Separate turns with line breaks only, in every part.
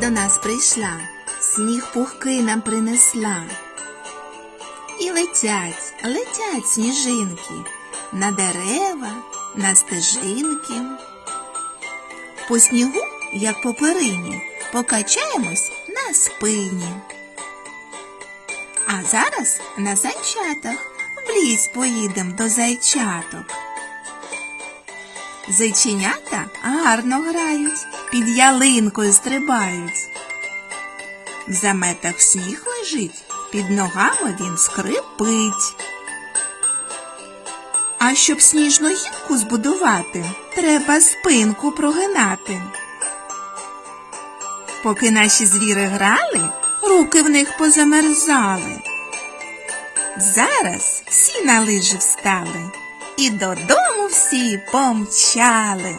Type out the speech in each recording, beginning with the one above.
До нас прийшла, сніг пухкий нам принесла. І летять, летять сніжинки на дерева, на стежинки. По снігу, як по перині, покачаємось на спині. А зараз на зайчатах в ліс поїдем до зайчаток. Зайченята гарно грають, під ялинкою стрибають. В заметах сніг лежить, під ногами він скрипить. А щоб сніжну гірку збудувати, треба спинку прогинати. Поки наші звіри грали, руки в них позамерзали. Зараз всі на лижі встали і додому всі помчали.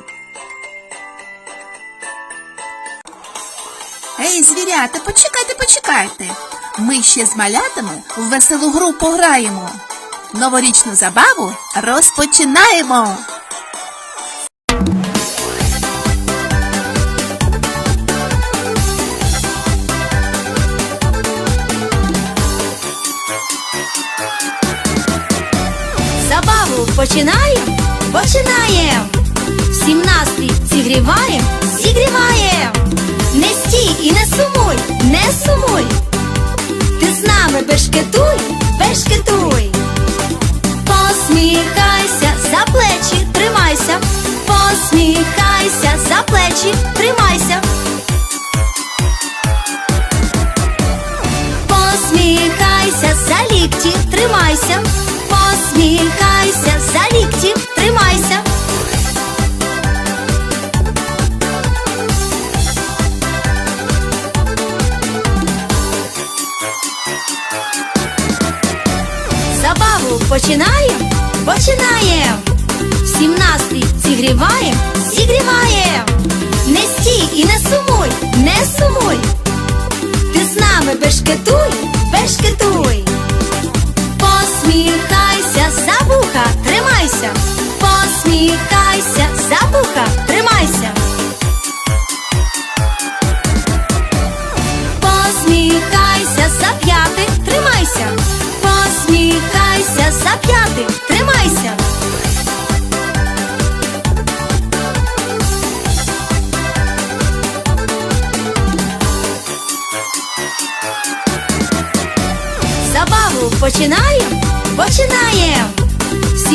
Ей, звірята, почекайте, почекайте. Ми ще з малятами в веселу гру пограємо. Новорічну забаву розпочинаємо.
Забаву починаєм? Бешкетуй, бешкетуй! Посміхайся, за плечі тримайся! Посміхайся, за плечі тримайся! Посміхайся, за лікті тримайся! Посміхайся, за лікті тримайся! Починаєм? Починаєм! Всім настрій зігріваєм? Зігріваєм! Не стій і не сумуй, не сумуй! Ти з нами бешкетуй! Забаву починаєм? Починаєм!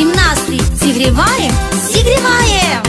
Настрій зігріваєм? Зігріваєм!